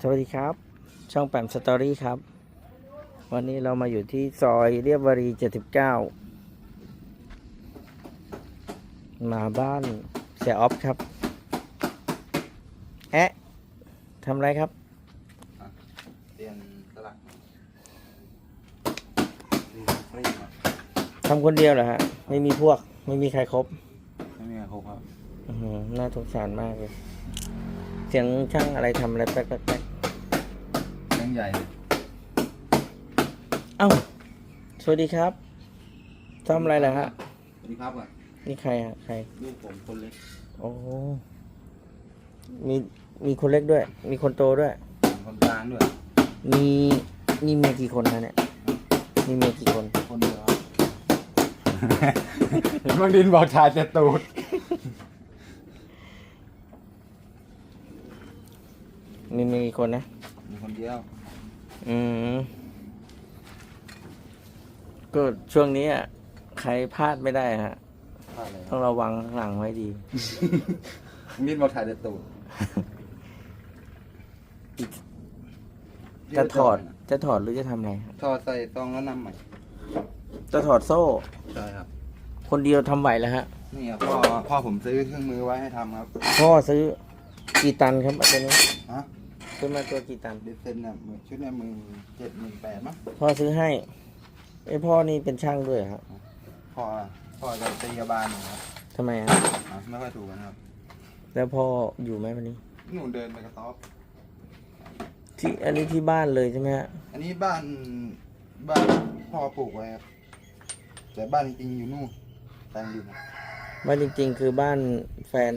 สวัสดีครับ ช่องแปมสตอรี่ครับ วันนี้เรามาอยู่ที่ซอยเรียบวารี 79 มาบ้านเสียออฟครับ แอะทำไรครับเรียนตลาดไม่ครับทำคนเดียวเหรอฮะ ไม่มีพวก ไม่มีใครครบ ไม่มีครบครับอื้อหือน่าสงสารมากเลย เสียงช่างอะไรทำอะไรแป๊กแป๊กแป๊กเรื่องใหญ่เอ้า สวัสดีครับทำอะไรเหรอฮะ สวัสดีครับก่อนนี่ใครฮะใคร ลูกผมคนเล็กโอ้มีมีคนเล็กด้วย มีคนโตด้วย คนกลางด้วย มีมีเมียกี่คนนะเนี่ยมีเมียกี่คน คนเดียวครับเห็นบางดินบอกชายแต่ตูด มีเมียกี่คนนะ มีคนเดียวอืม ก็ช่วงนี้อะ ใครพลาดไม่ได้ฮะ พลาดเลยต้องระวังข้างหลังไว้ดีบางดินบอกชายแต่ตูดจะถอด จะถอดหรือจะทำอะไรฮะถอดใส่ซองแล้วนำใหม่ จะถอดโซ่ ใช่ครับ คนเดียวทำไหวแล้วฮะ นี่ครับพ่อพ่อผมซื้อเครื่องมือไว้ให้ทำครับ พ่อซื้อกี่ตันครับอันนี้ฮะ ซื้อมาตัวกี่ตัน เดซเซนเนี่ยมือชุดเนี่ยมือเจ็ดหมื่นแปดมั้งพ่อซื้อให้ไอยพ่อนี่เป็นช่างด้วยเหรอครับพ่อพ่อจะตีกบาลอยู่ครับทำไมฮะอะไม่ค่อยถูกกันครับแล้วพ่ออยู่ไหมวันนี้ หนูเดินไปกระต๊อบ ที่อันนี้ที่บ้านเลยใช่ไหมฮะอันนี้บ้านบ้านพ่อปลูกไว้ครับแต่บ้านจริงๆอยู่นู่นแตงดินครับบ้านจริง ๆ คือบ้านแฟน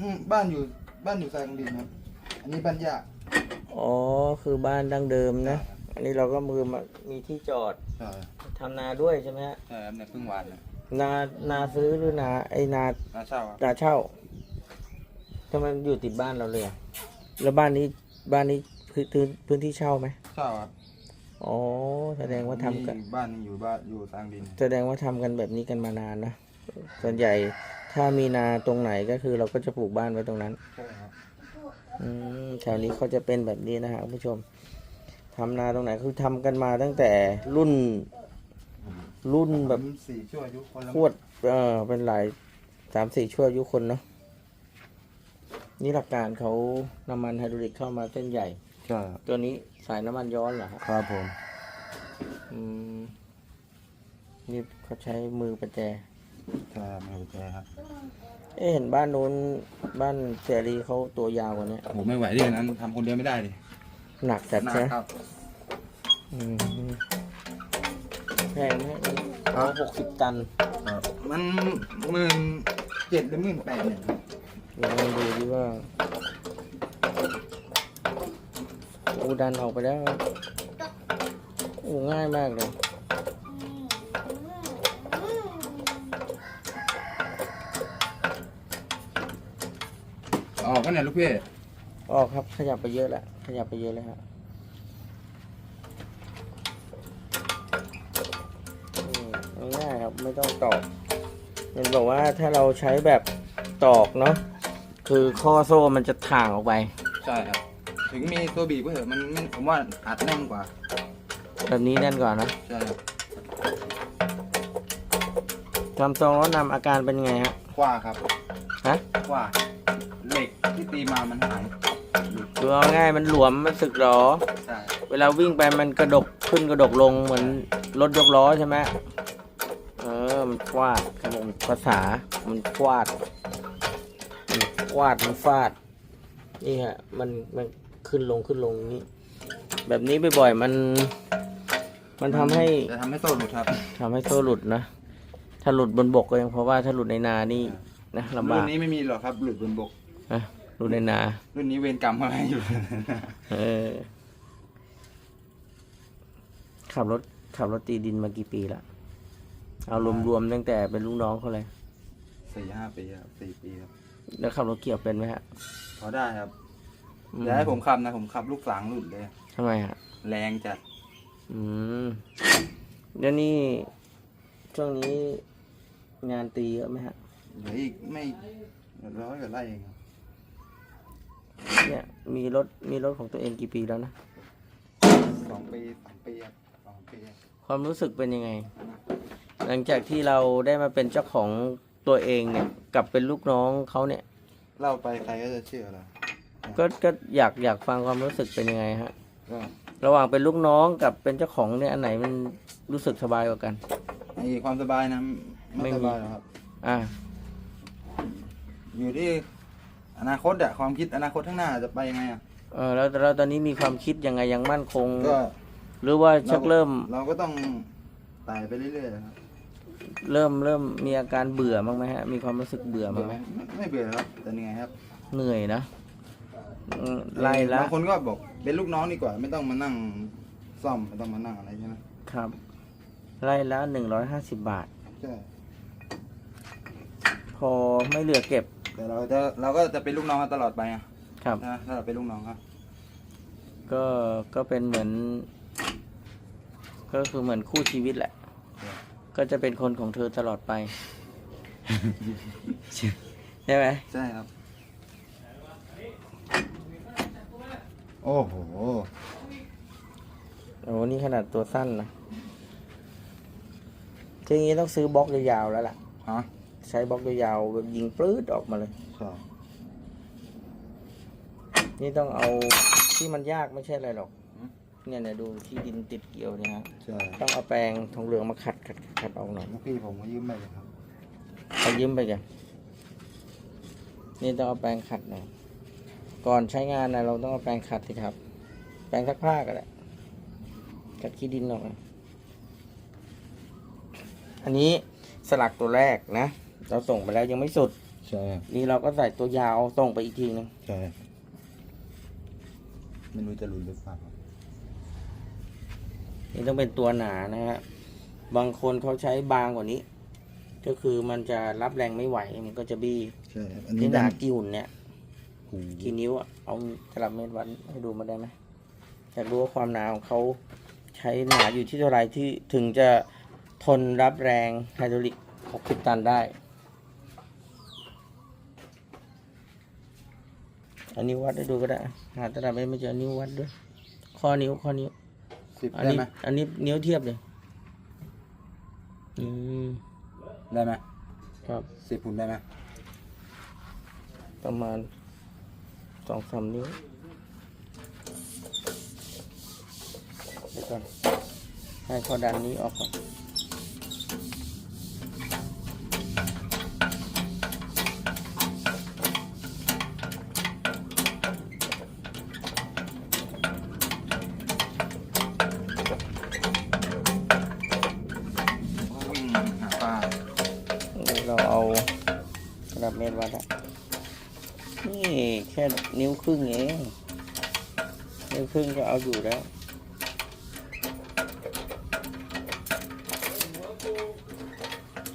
อืมบ้านอยู่บ้านอยู่แตงดินครับ อันนี้บ้านยาก อ๋อ คือบ้านดั้งเดิมนะ อันนี้เราก็มือมามีที่จอดใช่ทำนาด้วยใช่ไหมฮะ ใช่ครับในเพิ่งหวานนะนานาซื้อหรือนาไอนาน่าเช่าครับนาเช่าทำไมมันอยู่ติดบ้านเราเลยอะแล้วบ้านนี้บ้านนี้พื้นพื้นพื้นที่เช่าไหมเช่าครับอ๋อ แสดงว่าทำกันนี่บ้านนี่อยู่บ้านอยู่แตงดินแสดงว่าทำกันแบบนี้กันมานานนะ ส่วนใหญ่ถ้ามีนาตรงไหนก็คือเราก็จะปลูกบ้านไว้ตรงนั้น ใช่ครับอืม แถวนี้เขาจะเป็นแบบนี้นะฮะคุณผู้ชมทำนาตรงไหนคือทำกันมาตั้งแต่รุ่น รุ่นแบบผมสี่ชั่วอายุคนละขวดเออเป็นหลายสามสี่ชั่วอายุคนเนาะนี่หลักการเขาน้ำมันไฮดรอลิกเข้ามาเส้นใหญ่ ใช่ตัวนี้สายน้ำมันย้อนเหรอฮะครับผมอืมนี่เขาใช้มือประแจใช่ครับไม่รู้ใจครับ เอ๊ะเห็นบ้านนู้นบ้านเสรีเขาตัวยาวกว่านี้ผมไม่ไหวดินั้นทำคนเดียวไม่ได้ดิหนักจัดหนักใช่ไหมครับอืมแพงไหมเอาหกสิบตันครับมันหมื่นเจ็ดหรือหมื่นแปดเนี่ยเดี๋ยวลองดูดิว่าโอ้ดันออกไปแล้วครับโอ้ง่ายมากเลย ออกกันเนี่ยลูกพี่ ออกครับ ขยับไปเยอะแล้ว ขยับไปเยอะเลยฮะอืมง่ายๆครับ ไม่ต้องตอกเห็นบอกว่าถ้าเราใช้แบบตอกเนาะ คือข้อโซ่มันจะถ่างออกไป ใช่ครับ ถึงมีตัวบีบก็เถอะมันมันผมว่าอัดแน่นกว่า แบบนี้แน่นกว่านะใช่ครับทำทรงแล้วนำอาการเป็นไงฮะ กว่าครับ ฮะ กว่าเหล็ก ที่ตีมามันหายหลุดคือเอาง่ายมันหลวมมันสึกหรอ ใช่เวลาวิ่งไปมันกระดกขึ้นกระดกลงเหมือนรถยกล้อใช่ไหมเออ มันฟาดครับผมภาษา มันฟาด มันฟาด มันฟาด นี่ฮะ มัน มันขึ้นลงขึ้นลงนี่แบบนี้บ่อยๆ มัน มันทำให้จะทำให้โซ่หลุดครับทำให้โซ่หลุดนะ ถ้าหลุดบนบกก็ยังเพราะว่าถ้าหลุดในนานี่นะลำรุ่บานกนี้ไม่มีหรอกครับ หลุดบนบก นะ หลุดในนา รุ่นนี้เวรกรรมอะไรอยู่ เออ ขับรถ ขับรถตีดินมากี่ปีละเอารวมๆตั้งแต่เป็นลูกน้องเขาเลยสี่ห้าปีครับสี่ปีครับ แล้วขับรถเกี่ยวเป็นไหมฮะพอได้ครับอืมอย่าให้ผมขับนะ ผมขับลูกสางหลุดเลยทำไมฮะ แรงจัด อืมแล้วนี่ ช่วงนี้งานตีเยอะไหมฮะเหลืออีกไม่ร้อยกว่าไร่เองครับ เนี่ยมีรถมีรถของตัวเองกี่ปีแล้วนะสองปีสามปีครับสองปีครับความรู้สึกเป็นยังไง หลังจากที่เราได้มาเป็นเจ้าของตัวเองเนี่ยกลับเป็นลูกน้องเขาเนี่ย เล่าไปใครก็จะเชื่อเราก็ก็อยากอยากฟังความรู้สึกเป็นยังไงฮะ ก็ระหว่างเป็นลูกน้องกับเป็นเจ้าของเนี่ยอันไหนมันรู้สึกสบายกว่ากัน ไอ้ความสบายนะไม่ไม่มีสบายหรอกครับ อ่า อยู่ที่ อนาคตอะความคิดอนาคตข้างหน้าจะไปยังไงอะเออแล้วแล้วตอนนี้มีความคิดยังไงยังมั่นคง ก็หรือว่าชักเริ่มเราก็ต้องไต่ไปเรื่อยๆนะครับเริ่มเริ่มมีอาการเบื่อบ้างไหมฮะมีความรู้สึกเบื่อบ้างไหมไม่ไม่เบื่อครับแต่เหนื่อยครับเหนื่อยนะอืมไล่ละบางคนก็บอกเป็นลูกน้องดีกว่า ไม่ต้องมานั่งซ่อมไม่ต้องมานั่งอะไรใช่ไหมครับไล่ละหนึ่งร้อยห้าสิบบาท ใช่ พอไม่เหลือเก็บ แต่เราจะเราก็จะเป็นลูกน้องกันตลอดไปอะครับ นะถ้าเราเป็นลูกน้องครับ ก็ก็เป็นเหมือน ก็คือเหมือนคู่ชีวิตแหละก็จะเป็นคนของเธอตลอดไป ใช่ไหมใช่ครับ โอ้โห โอ้นี่ขนาดตัวสั้นนะทีนี้ต้องซื้อบล็อกยาวๆแล้วล่ะ ฮะ ใช้บล็อกยาวๆแบบยิงปลื้ดออกมาเลยใช่นี่ต้องเอาที่มันยากไม่ใช่อะไรหรอกเนี่ยเนี่ยดูที่ดินติดเกี่ยวเนี่ยฮะใช่ต้องเอาแปรงทองเหลืองมาขัดขัดขัดขัดออกหน่อย ลูกพี่ผมก็ยืมไปเลยครับ เอายืมไปกันนี่ต้องเอาแปรงขัดหน่อยก่อนใช้งานนะเราต้องเอาแปรงขัดสิครับ แปรงซักผ้าก็ได้ขัดขี้ดินออกมาอันนี้สลักตัวแรกนะ เราส่งไปแล้วยังไม่สุด ใช่นี่เราก็ใส่ตัวยาวส่งไปอีกทีนึงใช่ไม่รู้จะรู้หรือเปล่าครับนี่ต้องเป็นตัวหนานะฮะบางคนเขาใช้บางกว่านี้ ก็คือมันจะรับแรงไม่ไหวมันก็จะบี้ใช่ครับอันนี่นี้หนาด้านกี่หุ่นเนี่ยหูกี่นิ้วอะเอาตลับเมตรวัดให้ดูมาได้ไหมอยากรู้ว่าความหนาของเขาใช้หนาอยู่ที่เท่าไหร่ที่ถึงจะทนรับแรงไฮดรอลิก 60 ตันได้ อันนี้วัดให้ดูก็ได้ หาตลับเมตรไม่เจอนิ้ววัดด้วย ข้อนิ้วข้อนิ้ว สิบอันได้นี้ ไหมอันนี้นิ้วเทียบเลย อืม ได้ไหมครับ สิบหุ่นได้ไหมประมาณสองสามนิ้ว เดี๋ยวก่อนให้ข้อดันนี้ออกก่อน นิ้วครึ่งเองนิ้วครึ่งก็เอาอยู่แล้ว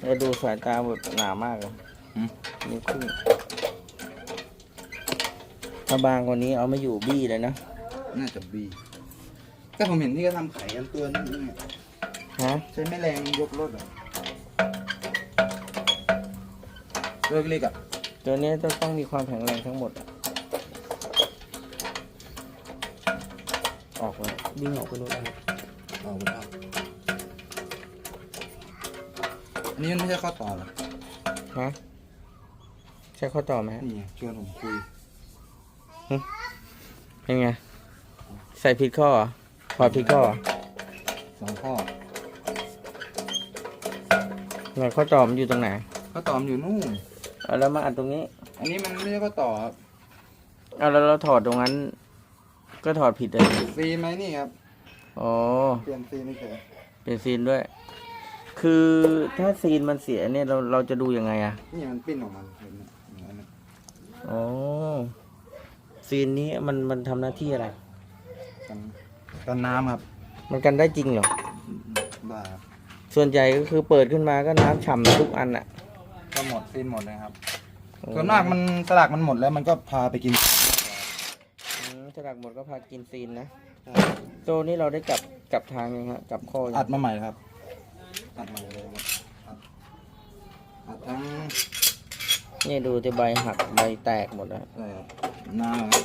แล้วดูสายตาแบบหนามากเลยหืมนิ้วครึ่งถ้าบางกว่านี้เอาไม่อยู่บี้เลยนะ น่าจะบีก็ผมเห็นที่เขาทำไข่กันตัวนี้เนี่ยฮะใช้แม่แรงยกรถอะเลิกเล็กอะตัวนี้จะต้องมีความแข็งแรงทั้งหมดอะ ออกเลยวิ่งออกไปนู่นเลยเอาไปเอาอันนี้มันไม่ใช่ข้อต่อเหรอฮะใช่ข้อต่อไหมฮะนี่ไงชวนผมคุยเป็นไง ใส่ผิดข้อเหรอถอดผิดข้อเหรอสองข้อไหนข้อต่อมันอยู่ตรงไหนข้อต่อมันอยู่นู่นเอาแล้วมาอัดตรงนี้ อันนี้มันไม่ใช่ข้อต่อครับเอาแล้วเราถอดตรงนั้น ก็ถอดผิดเลยซีนไหมนี่ครับ อ๋อ เปลี่ยนซีนนี่เฉยเป็นซีนด้วย คือถ้าซีนมันเสียเนี่ยเราเราจะดูยังไงอะนี่มันปิ้นออกมาเห็นไหมอย่างนั้นน่ะอ๋อ ซีนนี้มันมันทำหน้าที่อะไร กันกันน้ำครับมันกันได้จริงเหรอ ได้ครับส่วนใหญ่ก็คือเปิดขึ้นมาก็น้ำฉ่ำทุกอันอะก็หมดซีนหมดเลยครับ ส่วนมากมันสลากมันหมดแล้วมันก็พาไปกินอืม สลักหมดก็พากินซีนนะโซนี่เราได้กลับกลับทางยังฮะกลับข้อยังอัดมาใหม่ครับอัดใหม่เลยครับอัดอัดทั้งนี่ดูจะใบหักใบแตกหมดแล้วอะไรครับหน้าครับ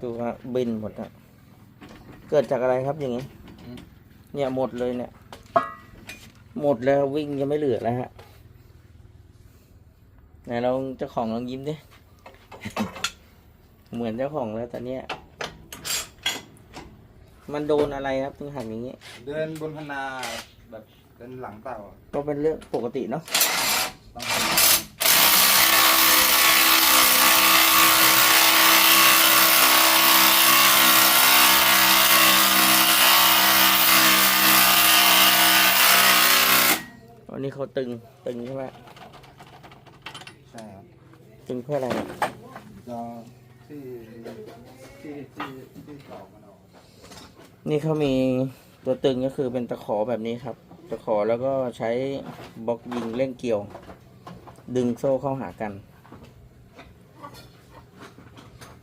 ดูฮะบินหมดอะเกิดจากอะไรครับอย่างนี้ เนี่ยหมดเลยเนี่ย หมดแล้ววิ่งยังไม่เหลือแล้วฮะไหนเราเจ้าของลองยิ้มดิ เหมือนเจ้าของแล้วตอนเนี้ย มันโดนอะไรครับถึงหักอย่างนี้ เดินบนพนาแบบเดินหลังเต่าอะก็เป็นเรื่องปกติเนาะต้องวันนี้เขาตึงตึงใช่ไหมใช่ครับตึงเพื่ออะไรอะจะที่ที่ที่ที่ตอกมันออก นี่เขามีตัวตึงก็คือเป็นตะขอแบบนี้ครับ ตะขอแล้วก็ใช้บล็อกยิงเร่งเกี่ยว ดึงโซ่เข้าหากัน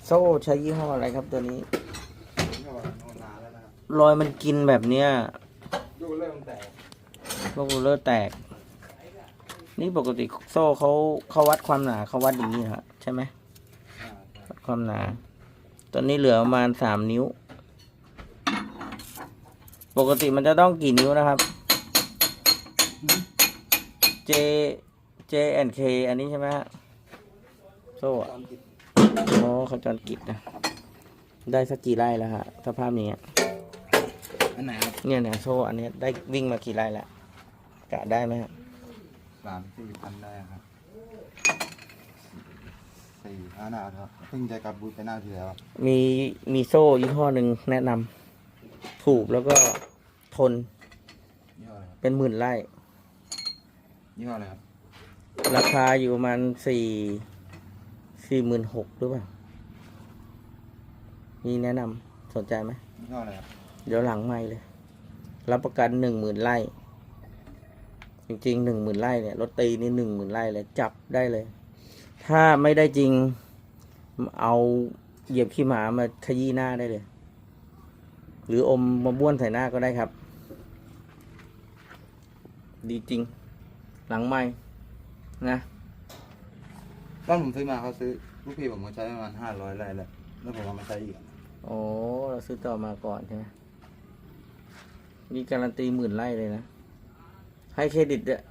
โซ่ใช้ยี่ห้ออะไรครับตัวนี้นี่ก็โนนานแล้วนะครับรอยมันกินแบบเนี้ยดูเริ่มแตกพวกเลอร์แตก นี่ปกติโซ่เขาเขาวัดความหนาเขาวัดอย่างนี้ฮะใช่ไหมวัดความหนา ตอนนี้เหลือประมาณสามนิ้ว ปกติมันจะต้องกี่นิ้วนะครับ J J and K อันนี้ใช่ไหมฮะโซ่ตอะอนติดอ๋อขจรกิจนะ ได้สักกี่ไร่แล้วฮะสภาพนี้อะอันไหนครับเนี่ยเนี่ยโซ่อันเนี้ยได้วิ่งมากี่ไร่แล้วกะได้ไหมฮะสามสี่พันได้ครับสี่ห้าหนาครับเพิ่งจะกลับบูธไปหน้าที่แล้วครับมีมีโซ่ยี่ห้อหนึ่งแนะนำ ถูกแล้วก็ทนยี่ห้ออะไรครับเป็นหมื่นไร่ยี่ห้ออะไรครับราคาอยู่ประมาณสี่สี่หมื่นหกหรือเปล่า มีแนะนำสนใจไหม ยี่ห้ออะไรครับเดี๋ยวหลังไม่เลย รับประกันหนึ่งหมื่นไร่ จริงๆหนึ่งหมื่นไร่เนี่ยรถตีนี่หนึ่งหมื่นไร่เลยจับได้เลย ถ้าไม่ได้จริง เอาเหยียบขี้หมามาขยี้หน้าได้เลย หรืออมมาบ้วนใส่หน้าก็ได้ครับ ดีจริง หลังไม่นะตอนผมซื้อมาเขาซื้อลูกพี่ผมมาใช้ประมาณห้าร้อยไร่แล้วแล้วผมเอามาใช้อีกอะโอ้เราซื้อต่อมาก่อนใช่ไหมนี่การันตีหมื่นไร่เลยนะ ให้เครดิตด้วย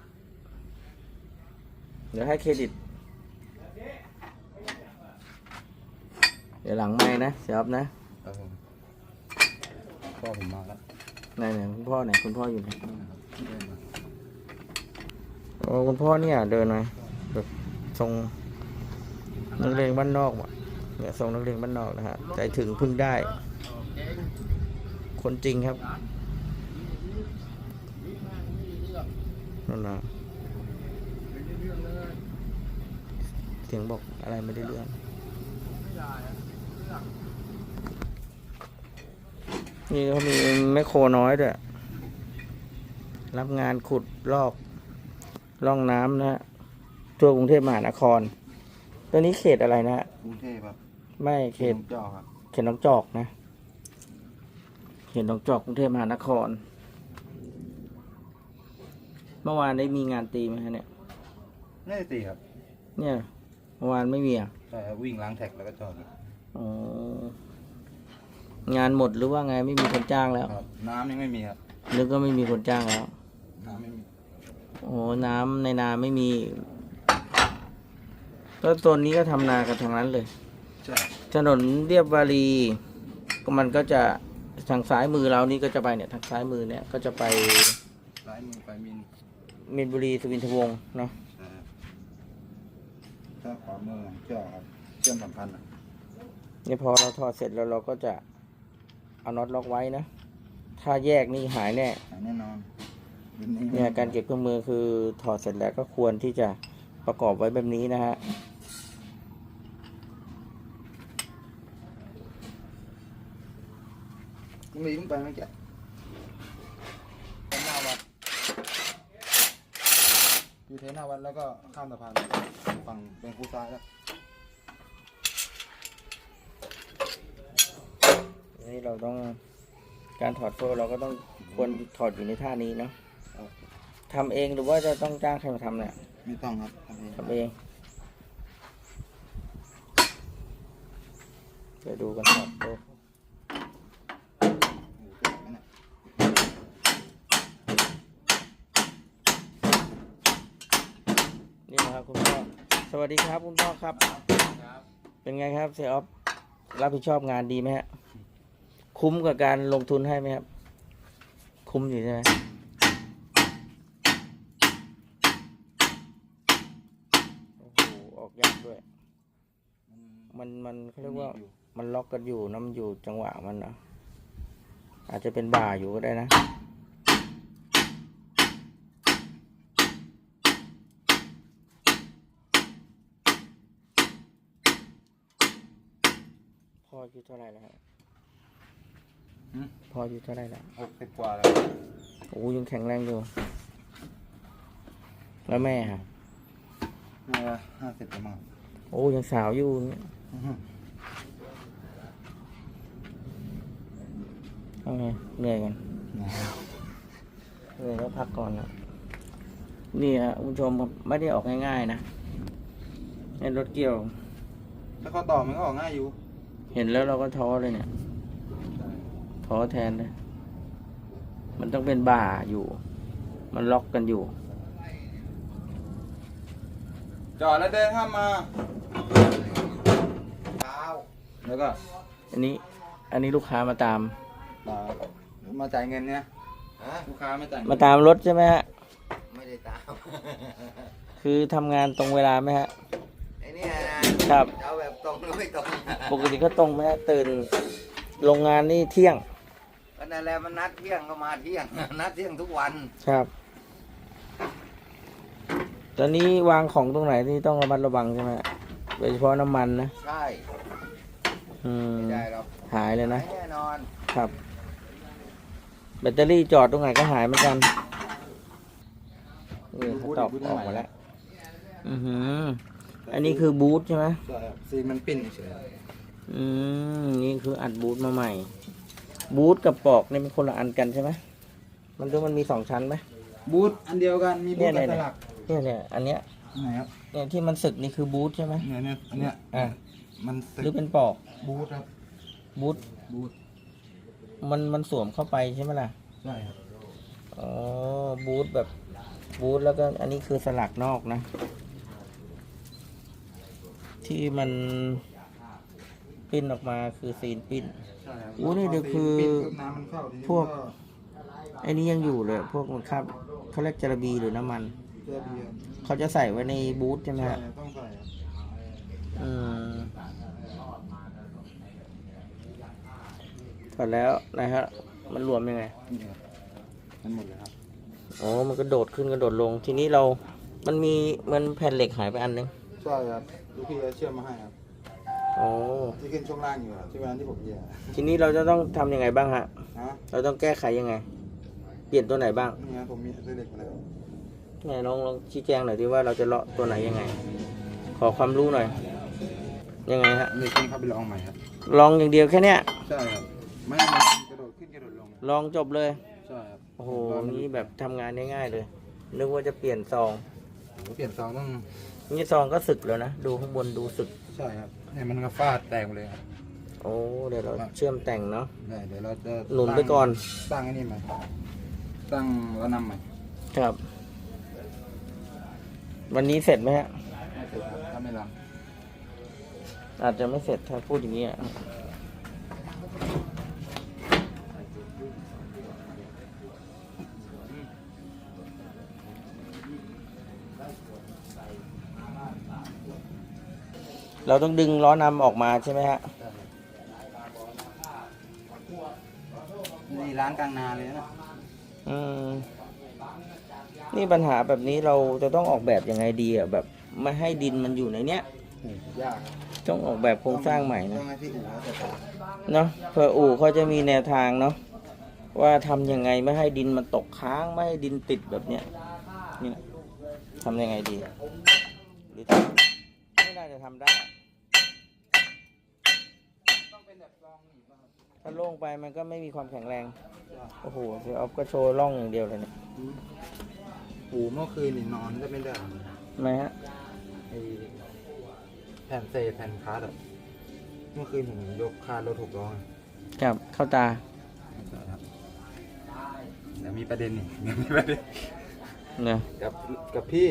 เดี๋ยวให้เครดิต เดี๋ยวหลังไม่นะเสียบนะ ครับผม พ่อผมมาแล้วไหนไหนคุณพ่อไหนคุณพ่ออยู่ไหนนี่นะครับเดินมาโอ้คุณพ่อเนี่ย เดินมาแบบทรงนักเรียนบ้านนอกว่ะเนี่ยทรงนักเรียนบ้านนอกนะฮะใจถึงพึ่งได้ คนจริงครับนั่นนะเสียงบอกอะไรไม่ได้เรื่อง นี่เขามีแมคโครน้อยด้วย รับงานขุดลอกล่องน้ำนะฮะทั่วกรุงเทพมหานคร ตัวนี้เขตอะไรนะฮะกรุงเทพครับไม่เขตผมจอครับเขตหนองจอกนะ เขตหนองจอกกรุงเทพมหานคร เมื่อวานได้มีงานตีไหมฮะเนี่ยน่าจะตีครับ เนี่ยเมื่อวานไม่มีอะ ใช่ครับวิ่งล้างแท็กแล้วก็จอดครับอ๋อ งานหมดหรือว่าไงไม่มีคนจ้างแล้ว ครับ น้ำยังไม่มีครับ นึกก็ไม่มีคนจ้างแล้ว น้ำไม่มีโอ้น้ำในนาไม่มี ก็โซนนี้ก็ทำนากันทางนั้นเลย ใช่ถนนเรียบวารีก็มันก็จะทางซ้ายมือเรานี่ก็จะไปเนี่ย ทางซ้ายมือเนี่ยก็จะไปซ้ายมือไปมินมีนบุรีสุวินทวงศ์เนาะใช่ครับถ้าขวามือจอครับเชื่อมสัมพันธ์อะนี่พอเราถอดเสร็จแล้วเราก็จะ เอาน็อตล็อกไว้นะ ถ้าแยกนี่หายแน่ หายแน่นอนรุ่นนี้เนี่ยการเก็บเครื่องมือคือถอดเสร็จแล้วก็ควรที่จะประกอบไว้แบบนี้นะฮะมีขึ้นไปเมื่อกี้เทนหน้าวัดอยู่เทนหน้าวัดแล้วก็ข้ามสะพานฝั่งเป็นคูซ้ายแล้ว นี่เราต้องการถอดโซ่เราก็ต้องควรถอดอยู่ในท่านี้เนาะทำเองหรือว่าจะต้องจ้างใครมาทำเนี่ยไม่ต้องครับทำเองทำเองดูกันต่อโต๊ะโอ้โหเจ็บไหมเนี่ยนี่นะครับคุณพ่อ สวัสดีครับคุณพ่อครับ เป็นไงครับเซออฟรับผิดชอบงานดีไหมฮะ คุ้มกับการลงทุนให้ไหมครับ คุ้มอยู่ใช่ไหมโอ้โหออกยากด้วย มันมันเขาเรียกว่าอยู่มันล็อกกันอยู่นะมันอยู่จังหวะมันนะอาจจะเป็นบ่าอยู่ก็ได้นะพ่ออายุเท่าไหร่แล้ว ฮะหืมพ่ออายุเท่าไหร่แล้วหกสิบกว่าแล้วโอ้ยังแข็งแรงอยู่ แล้วแม่ฮะน่าจะห้าสิบประมาณโอ้ยังสาวอยู่เนี่ยอื้อหือเอาไงเหนื่อยกันหนาวเหนื่อยแล้วพักก่อนนะนี่ฮะคุณผู้ชมครับไม่ได้ออกง่ายๆนะในรถเกี่ยว ถ้าเขาต่อมันก็ออกง่ายอยู่ เห็นแล้วเราก็ท้อเลยเนี่ย ท้อแทนเลยมันต้องเป็นบ่าอยู่ มันล็อกกันอยู่ จอดแล้วเดินข้ามมาเท้าแล้วก็อันนี้ อันนี้ลูกค้ามาตามต่อมาจ่ายเงินเนี่ยลูกค้าไม่จ่ายเงินมาตามรถใช่ไหมฮะ ไม่ได้ตาม คือทำงานตรงเวลาไหมฮะ ไอ้เนี่ยนะครับ เอาแบบตรงหรือไม่ตรง ปกติก็ตรงไหมฮะตื่น โรงงานนี่เที่ยง ก็นั่นแหละมันนัดเที่ยงก็มาเที่ยง นัดเที่ยงทุกวัน ครับ ตอนนี้วางของตรงไหนที่ต้องระมัดระวังใช่ไหมฮะโดยเฉพาะน้ำมันนะ ใช่อืม ไม่ได้หรอกหายเลยนะ แน่นอน ครับ แบตเตอรี่จอดตรงไหนก็หายเหมือนกันนี่เขาตอบออกมาแล้ว อือหือ อันนี้คือบูทใช่ไหม ใช่ครับซีนมันปิ้นเฉยอืม นี่คืออัดบูทมาใหม่ บูทกับปอกนี่เป็นคนละอันกันใช่ไหมมันดูมันมีสองชั้นไหมๆบูทอันเดียวกันมีบูทเนี่กับยสลักเนี่ยเนี่ยอันเนี้ยไหนครับเนี่ยที่มันสึกนี่คือบูทใช่ไหมเนี่ยเนี่ยอันเนี้ยอะมันสึหรือกเป็นปอกบูทครับบูทบูทมันมันสวมเข้าไปใช่ไหมล่ะใช่ครับอ๋อบูทแบบบูทแล้วก็อันนี้คือสลักนอกนะ ที่มันปิ้นออกมาคือซีนปิ้นใช่ครับโอ้นี่เดี๋ยวคือ ปิ้นปุ๊บน้ำมันเข้าทีนี้พวกก็ไอ้นี้ยังอยู่เลย พวกมันครับเขาเรียกจระบีหรือน้ำมัน เสื้อเบียร์เขาจะใส่ไว้ในบูทใช่ไหมใช่ฮะครับต้องใส่ครับอืมถอดแล้วนะฮะมันรวมยังไง นี่ครับมันหมดเลยครับอ๋อ มันกระโดดขึ้นกระโดดลง ทีนี้เรา มันมีเหมันแผ่นเหล็กหายไปอันนึง ใช่ครับลูกพี่เอาเชื่อมมาให้ครับ อ๋อ ที่ขึ้นช่วงล่างอยู่ครับที่วันที่ผมเหยียบทีนี้เราจะต้องทำยังไงบ้างฮะ ฮะเราต้องแก้ไขยังไง เปลี่ยนตัวไหนบ้างนี่ครับผมมีเสื้อเหล็กมาแล้วไงน้องลองชี้แจงหน่อยดิว่าเราจะเลาะตัวไหนยังไง ขอความรู้หน่อย ยังไงฮะเหล็กนี่เข้าไปลองใหม่ครับ ลองอย่างเดียวแค่เนี้ย ใช่ครับ ไม่มันกระโดดขึ้นกระโดดลงครับลองจบเลย ใช่ครับโอ้โหนี่แบบทำงานง่ายๆเลย นึกว่าจะเปลี่ยนซอง เปลี่ยนซองต้อง นี่ซองก็สึกแล้วนะ ดูข้างบนดูสึก ใช่ครับ เนี่ยมันก็ฟาดแตกหมดเลยครับ โอ้เดี๋ยวเราเชื่อมแต่งเนาะ ได้เดี๋ยวเราจะหนุนไปก่อน ตั้งไอ้นี่ใหม่ตั้งแล้วนำใหม่ครับ วันนี้เสร็จไหมฮะไม่เสร็จครับถ้าไม่รังอาจจะไม่เสร็จถ้าพูดอย่างนี้อะ เราต้องดึงล้อนำออกมาใช่ไหมฮะ นี่ร้านกลางนาเลยนะอืม นี่ปัญหาแบบนี้เราจะต้องออกแบบยังไงดีอะแบบไม่ให้ดินมันอยู่ในเนี้ยโอ้ยากครับต้องออกแบบโครงสร้างใหม่ต้นะองให้ที่อู่เขาจัดการเนาะเผื่ออู่เขาจะมีแนวทางเนาะว่าทำยังไงไม่ให้ดินมันตกค้าง ไม่ให้ดินติดแบบเนี้ยเนี่ยทำยังไงดีหรือทำไม่น่าจะทำได้ ต้องเป็นแบบรองหนีบครับ ถ้าโล่งไปมันก็ไม่มีความแข็งแรง โอ้โหเสียออฟก็โชว์ร่องอย่างเดียวเลยเนี่ยอู่เมื่อคืนนี่นอนก็ไม่ได้ทำไมฮะไอ้แผ่นเศษแผ่นคาร์ดอะเมื่อคืนผมยกคานรถหกล้อไงครับเข้าตาใช่ครับเดี๋ยวมีประเด็นนี่เดี๋ยวมีประเด็นเนี่ยกับกับพี่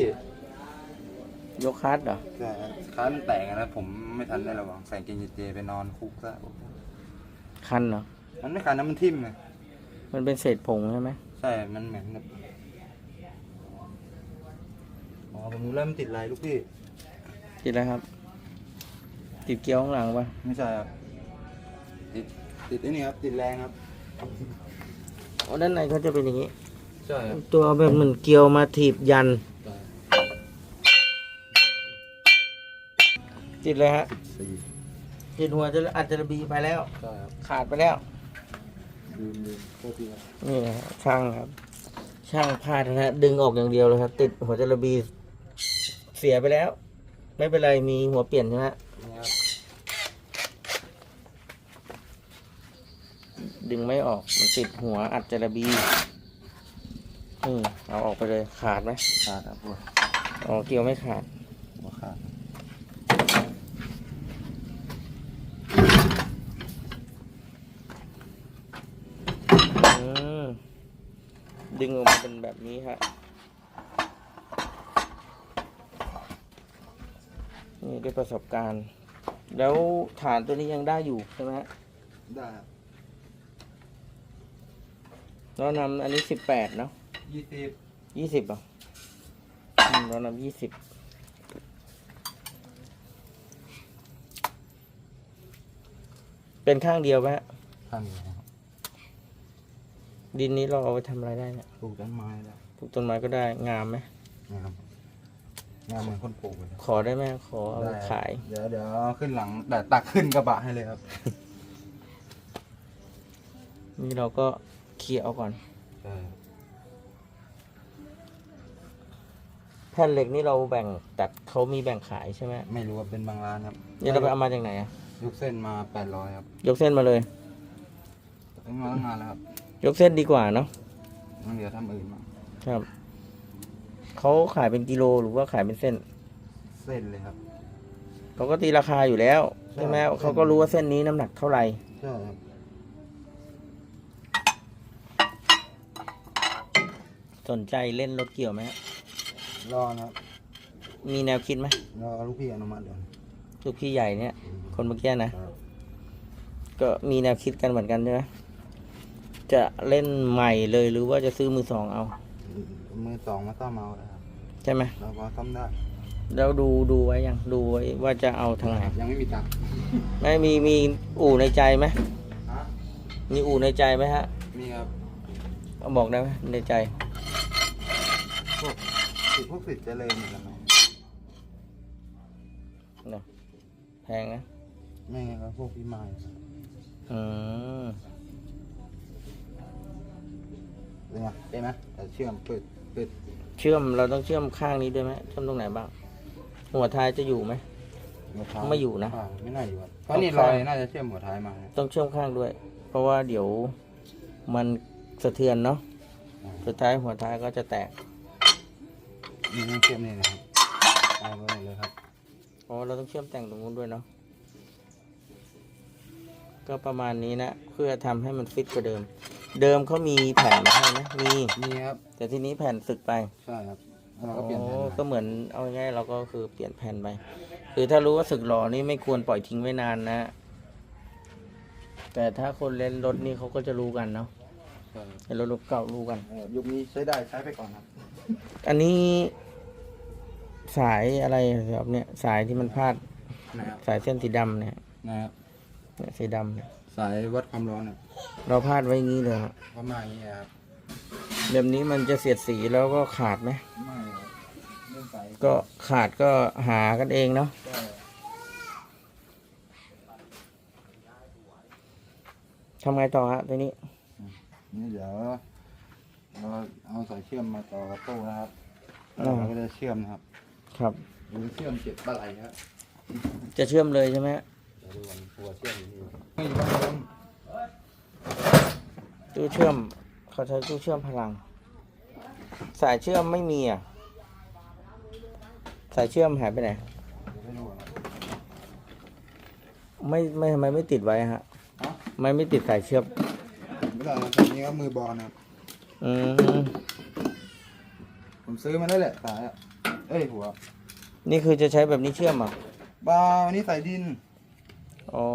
ยกคัสเหรอใช่ครับค้านแตกอะนะผมไม่ทันได้ระวังใส่เกงยีนเจไปนอนคุกซะ คันเหรอ มันไม่คันนะมันทิ่มไงมันเป็นเศษผงใช่ไหมใช่ มันเหมือนแบบอ๋อผมรู้แล้วมันติดอะไรลูกพี่ ติดแล้วครับ ติดเกลียวข้างหลังปะไม่ใช่ครับ ติด ติดไอ้นี่ครับ ติดแรงครับอ๋อด้านในเขาจะเป็นอย่างนี้ ใช่ครับ ตัวแบบเหมือนเกลียวมาถีบยัน ติดเลยฮะ สี่ ติดหัวจะอัดจะระบีไปแล้ว ใช่ครับขาดไปแล้ว ลืมลืมโทษทีครับนี่นะฮะช่างครับ ช่างพลาดนะฮะดึงออกอย่างเดียวเลยครับ ติดหัวจระบีเสียไปแล้ว ไม่เป็นไรมีหัวเปลี่ยนใช่ไหมฮะนี่ครับดึงไม่ออกมันติดหัวอัดจระบีอืมเอาออกไปเลยขาดไหมขาดครับหัวอ๋อเกลียวไม่ขาด หัวขาด อืมดึงออกมาเป็ นแบบนี้ฮะนี่ด้วยประสบการณ์ แล้วฐานตัวนี้ยังได้อยู่ใช่ไหมฮะได้ครับเรานำอันนี้สิบแปดเนาะยี่สิบยี่สิบอะอืมเรานำยี่สิบเป็นข้างเดียวไหมฮะ ข้างเดียวครับ ดินนี้เราเอาไปทำอะไรได้เนี่ยปลูกต้นไม้ได้ปลูกต้นไม้ก็ได้งามไหมนะครับงานเหมือนคนปลูกเลยขอได้ไหมขอเอาไปขาย เดี๋ยวเดี๋ยวขึ้นหลังแต่ตักขึ้นกระบะให้เลยครับ นี่เราก็เคลียร์เอาก่อนใช่แผ่นเหล็กนี่เราแบ่งตัดเขามีแบ่งขายใช่ไหมไม่รู้ว่าเป็นบางร้านครับนี่เราไปเอามาจากไหนอะยกเส้นมาแปดร้อยครับ ยกเส้นมาเลยซื้อมาตั้งนานแล้วครับ ยกเส้นดีกว่าเนาะต้องเดี๋ยวทำอื่นมาครับเขาขายเป็นกิโลหรือว่าขายเป็นเส้น เส้นเลยครับ เขาก็ตีราคาอยู่แล้ว ใช่ไหมใช่ เขาก็รู้ว่าเส้นนี้น้ำหนักเท่าไหร่ใช่ครับสนใจเล่นรถเกี่ยวไหมฮะรอนะครับมีแนวคิดไหมรอลูกพี่อนุมัติเดี๋ยวลูกพี่ใหญ่เนี่ย คนเมื่อกี้นะก็มีแนวคิดกันเหมือนกันใช่ไหม จะเล่นใหม่เลยหรือว่าจะซื้อมือสองเอา มือสองมาซ่อมเอาเลยครับใช่ไหมเราก็ซ่อมได้แล้วดูดูไว้ยังดูไว้ว่าจะเอาทางไหนยังไม่มีตังค์ไม่มีมีอู่ในใจไหมฮะมีอู่ในใจไหมฮะ มีครับเอาบอกได้ไหมในใจพวกสิทธิ์พวกสิทธิ์เจริญเหมือนกันไหมแพงนะ ไม่งั้นก็พวกพี่ไม้อืม เป็นไงได้ไหมแต่เชื่อมเปิดเปิดเชื่อมเราต้องเชื่อมข้างนี้ด้วยไหมเชื่อมตรงไหนบ้าง หัวท้ายจะอยู่ไหมหัวท้ายไม่อยู่นะอ่าไม่น่าอยู่ครับเพราะนี่ต้องรอยเข้าน่าจะเชื่อมหัวท้ายมานะต้องเชื่อมข้างด้วย เพราะว่าเดี๋ยวมันสะเทือนเนาะอ่าสุดท้ายหัวท้ายก็จะแตกนี่ต้องเชื่อมนี่นะครับเอาไปเลยครับเพราะว่าเราต้องเชื่อมแต่งตรงนู้นด้วยเนาะก็ประมาณนี้นะ เพื่อทำให้มันฟิตกว่าเดิม เดิมเขามีแผ่นมาให้นะมี นี่ครับแต่ทีนี้แผ่นสึกไปใช่ครับแล้วเราก็เปลี่ยนแผ่นโอ้ใหม่ก็เหมือนเอาง่ายๆเราก็คือเปลี่ยนแผ่นไป คือถ้ารู้ว่าสึกหล่อนี่ไม่ควรปล่อยทิ้งไว้นานนะ แต่ถ้าคนเล่นรถนี่เขาก็จะรู้กันเนาะใช่ครับเห็นรถรถเก่ารู้กัน เออยุคนี้ใช้ได้ใช้ไปก่อนครับอันนี้ สายอะไรครับเนี่ย สายที่มันพาดนะครับสายเส้นสีดำเนี่ยนะครับเนี่ยสีดำเนี่ย สายวัดความร้อนเนี่ยเราพาดไว้อย่างนี้เลยครับประมาณนี้ครับแบบนี้มันจะเสียดสีแล้วก็ขาดไหมไม่ครับเรื่องสายก็ขาดก็หากันเองเนาะก็ทำไงต่อฮะทีนี้นี่เดี๋ยวเราเอาสายเชื่อมมาต่อกับตู้นะครับอ่าแล้วเราก็จะเชื่อมนะครับครับหรือเชื่อมเจ็ดปลาไหลครับจะเชื่อมเลยใช่ไหมฮะเดี๋ยวดูวันตัวเชื่อมอยู่นี่ไม่อยู่บ้านผมตู้เชื่อมเขาใช้ตู้เชื่อมพลัง สายเชื่อมไม่มีอะ สายเชื่อมหายไปไหนเดี๋ยวให้ดูก่อนครับไม่ไม่ทำไมไม่ติดไว้ฮะฮะไม่ไม่ติดสายเชือกไม่ได้นะครับอันนี้ก็มือบอลนะครับ อืมผมซื้อมาได้แหละสายอะเอ้ยหัว นี่คือจะใช้แบบนี้เชื่อมอะ บาวันนี้ใส่ดิน อ๋อ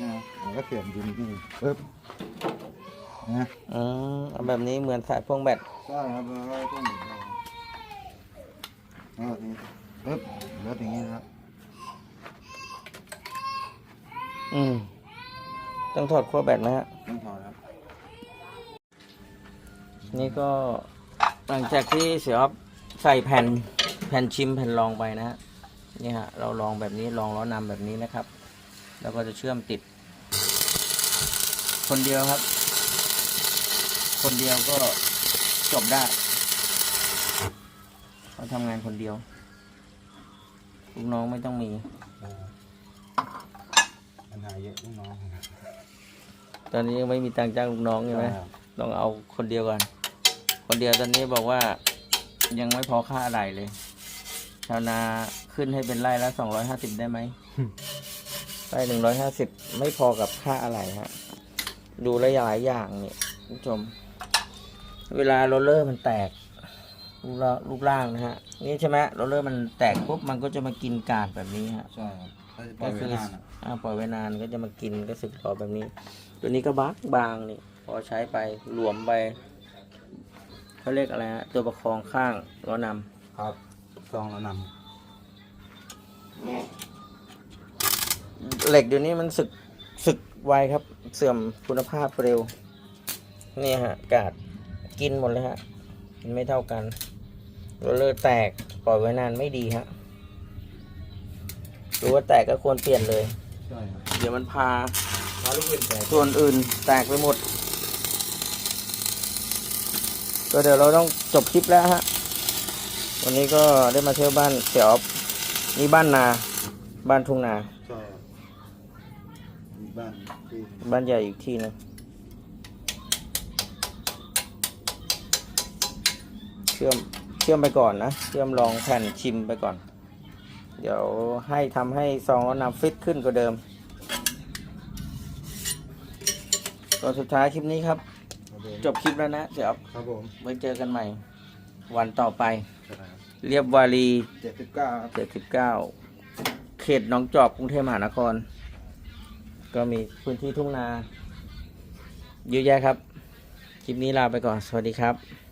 นะผมก็เสียบดินนี่ปึ๊บนะอืมเอาแบบนี้เหมือนสายพ่วงแบตใช่ครับแล้วก็ต้องหมุนเอาแล้วแบบนี้ปึ๊บแล้วอย่างนี้นะครับอืม ต้องถอดขั้วแบตไหมฮะ ต้องถอดครับนี่ก็หลังจากที่เสียออฟใส่แผ่นแผ่นชิมแผ่นรองไปนะฮะนี่ฮะเราลองแบบนี้ลองล้อนำแบบนี้นะครับ แล้วก็จะเชื่อมติด คนเดียวครับ คนเดียวก็จบได้เขาทำงานคนเดียวลูกน้องไม่ต้องมีปัญหาเยอะลูกน้อง ตอนนี้ยังไม่มีตังค์จ้างลูกน้องใช่ไหมครับต้องเอาคนเดียวก่อน คนเดียวตอนนี้บอกว่ายังไม่พอค่าอะไรเลย ชาวนาขึ้นให้เป็นไร่ละสองร้อยห้าสิบได้ไหม ไร่หนึ่งร้อยห้าสิบไม่พอกับค่าอะไรฮะ ดูแลวหลายอย่างนี่คุณผู้ชม เวลาโรลเลอร์มันแตกลูกล่างลูกล่างนะฮะ นี่ใช่ไหมโรลเลอร์มันแตกปุ๊บมันก็จะมากินกาดแบบนี้ฮะ ใช่ครับถ้าจะปล่อยไว้นานอะอ่าปล่อยไว้นานก็จะมากินก็สึกหรอแบบนี้ ตัวนี้ก็บางบางนี่ พอใช้ไปหลวมไปเขาเรียกอะไรฮะ ตัวประคองข้างล้อนครับ ซองละนำ เหล็กเดี๋ยวนี้มันสึกสึกไวครับ เสื่อมคุณภาพเร็ว นี่ฮะ กาดกินหมดเลยฮะกินไม่เท่ากันโรลเลอร์แตกปล่อยไว้นานไม่ดีฮะรู้ว่าแตกก็ควรเปลี่ยนเลยำใช่ครับเดี๋ยวมันพามาลูกอื่นแตกส่วนอื่นแตกไปหมด ก็เดี๋ยวเราต้องจบคลิปแล้วฮะ วันนี้ก็ได้มาเที่ยวบ้านเสี่ยออฟนี่บ้านนา บ้านทุ่งนาใช่ครับมี บ้านที่บ้านใหญ่อีกที่หนึงเชื่อมเชื่อมไปก่อนนะ เชื่อมลองแผ่นชิมไปก่อน เดี๋ยวให้ทำให้ซองแล้วนำฟิตขึ้นกว่าเดิมก็สุดท้ายคลิปนี้ครับ ครับผมจบคลิปแล้วนะ เดี๋ยวครับผมไว้เจอกันใหม่ วันต่อไปใช่ครับเรียบวารี เจ็ดสิบเก้าครับ79 เขตหนองจอกกรุงเทพมหานคร ก็มีพื้นที่ทุ่งนาเยอะแยะครับ คลิปนี้ลาไปก่อน สวัสดีครับ